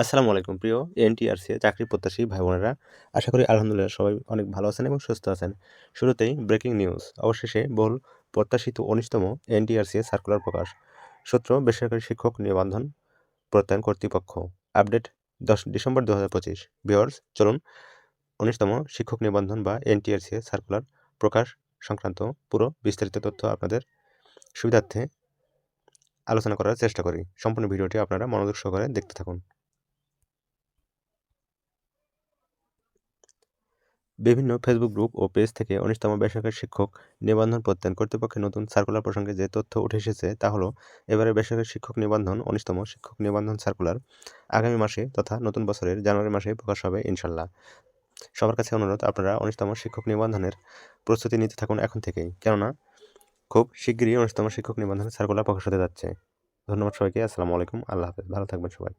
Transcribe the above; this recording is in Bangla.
আসসালামু আলাইকুম প্রিয় এনটিআরসি চাকরি প্রত্যাশী ভাই বোনেরা আশা করি আলহামদুলিল্লাহ সবাই অনেক ভালো আছেন এবং সুস্থ আছেন। শুরুতেই ব্রেকিং নিউজ অবশেষে বহুল প্রত্যাশিত উনিশতম এনটিআরসি সার্কুলার প্রকাশ। সূত্র, বেসরকারি শিক্ষক নিবন্ধন প্রত্যয়ন কর্তৃপক্ষ। আপডেট দশ ডিসেম্বর দু হাজার পঁচিশ। বিয়ার্স চলুন উনিশতম শিক্ষক নিবন্ধন বা এনটিআরসি সার্কুলার প্রকাশ সংক্রান্ত পুরো বিস্তারিত তথ্য আপনাদের সুবিধার্থে আলোচনা করার চেষ্টা করি। সম্পূর্ণ ভিডিওটি আপনারা মনোযোগ সহকারে দেখতে থাকুন। বিভিন্ন ফেসবুক গ্রুপ ও পেজ থেকে উনিশতম বেসরকারি শিক্ষক নিবন্ধন প্রত্যয়ন কর্তৃপক্ষের নতুন সার্কুলার প্রসঙ্গে যে তথ্য উঠে এসেছে তা হলো এবারে বেসরকারি শিক্ষক নিবন্ধন উনিশতম শিক্ষক নিবন্ধন সার্কুলার আগামী মাসে তথা নতুন বছরের জানুয়ারি মাসে প্রকাশ হবে ইনশাল্লাহ। সবার কাছে অনুরোধ, আপনারা উনিশতম শিক্ষক নিবন্ধনের প্রস্তুতি নিতে থাকুন এখন থেকেই। কেননা, খুব শিগগিরই উনিশতম শিক্ষক নিবন্ধনের সার্কুলার প্রকাশ হতে যাচ্ছে। ধন্যবাদ সবাইকে, আসসালামু আলাইকুম, আল্লাহ হাফেজ, ভালো থাকবেন সবাই।